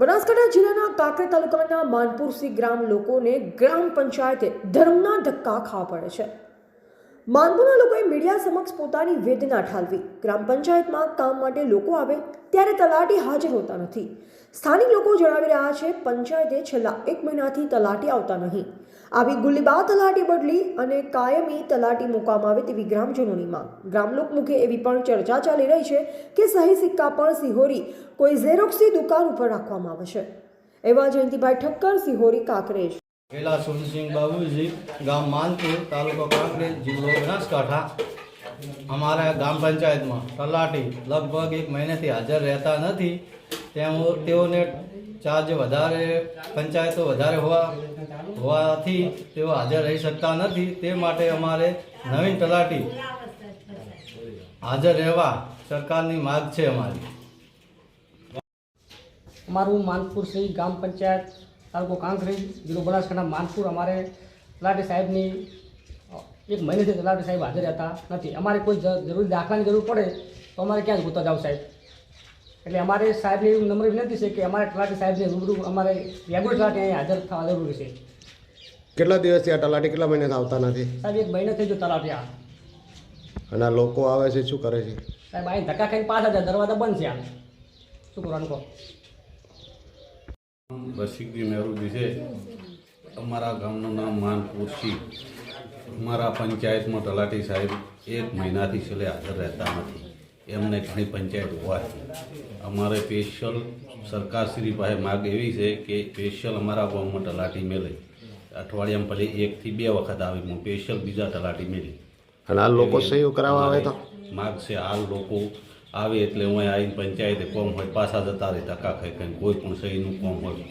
બનાસકાંઠા જિલ્લાના કાંકરેજ તાલુકાના માનપુરસી ગ્રામ લોકોને ગ્રામ પંચાયતે ધર્મના ધક્કા ખાવા પડે છે. માનપુરના લોકોએ મીડિયા સમક્ષ પોતાની વેદના ઠાલવી. ગ્રામ પંચાયતમાં કામ માટે લોકો આવે ત્યારે તલાટી હાજર હોતા નથી. સ્થાનિક લોકો જણાવી રહ્યા છે, પંચાયતે છેલ્લા એક મહિનાથી તલાટી આવતા નહીં. આવી ગુલીબા તલાટી બદલી અને કાયમી તલાટી મૂકવામાં આવે તેવી ગ્રામજનોની માંગ. ગ્રામલોક એવી પણ ચર્ચા ચાલી રહી છે કે સહી સિક્કા પણ સિહોરી કોઈ ઝેરોક્સની દુકાન ઉપર રાખવામાં આવશે એવા જયંતિભાઈ ઠક્કર, સિહોરી, કાંકરેજ. પેલા સોનસિંહ બાબુજી, ગામ માનપુર, તાલુકો કાંકરેજ, જિલ્લો બનાસકાંઠા. અમારા ગ્રામ પંચાયતમાં તલાટી લગભગ એક મહિનાથી હાજર રહેતા નથી. તેઓ તેઓને ચાર્જ વધારે, પંચાયતો વધારે હોવા હોવાથી તેઓ હાજર રહી શકતા નથી. તે માટે અમારે નવીન તલાટી હાજર રહેવા સરકારની માગ છે અમારી. અમારું માનપુર શ્રી ગ્રામ પંચાયત તાલુકો કાંકરેજ જિલ્લો બનાસકાંઠા, માનપુર અમારે તલાટી સાહેબની, એક મહિનાથી તલાટી સાહેબ હાજર રહેતા નથી. અમારે કોઈ જરૂરી દાખલાની જરૂર પડે તો અમારે ક્યાં જ ગોતવા જાવ સાહેબ? એટલે અમારે સાહેબને એવું નમ્ર વિનંતી છે કે અમારે તલાટી સાહેબને રૂબરૂ અમારે રેગ્યુલર તલાટી અહીંયા હાજર થવા જરૂરી છે. કેટલા દિવસથી આ તલાટી કેટલા મહિને આવતા નથી? સાહેબ એક મહિને થઈ ગયો તલાટી આ. અને આ લોકો આવે છે શું કરે છે? સાહેબ અહીં ધક્કા ખાઈને પાછા જાય દરવાજા બંધ છે આ. શું કરવાનું કહો? બસીકજી મેરુજી છે. અમારા ગામનું નામ માનપુરસી અમારા પંચાયતમાં તલાટી સાહેબ એક મહિનાથી છેલ્લે હાજર રહેતા નથી. એમને ઘણી પંચાયત હોવાથી અમારે સ્પેશિયલ સરકારશ્રી પાસે માગ એવી છે કે સ્પેશિયલ અમારા ગામમાં તલાટી મેલે. અઠવાડિયામાં પછી એકથી બે વખત આવે હું સ્પેશિયલ બીજા તલાટી મેલી. અને આ લોકો સહીઓ કરાવવા આવે તો? માગ છે હાલ લોકો આવે એટલે હું આવીને પંચાયતે કોમ હોય પાછા જતા રહે ધક્કા ખાઈ કંઈ કોઈ પણ સહીનું કોમ હોય.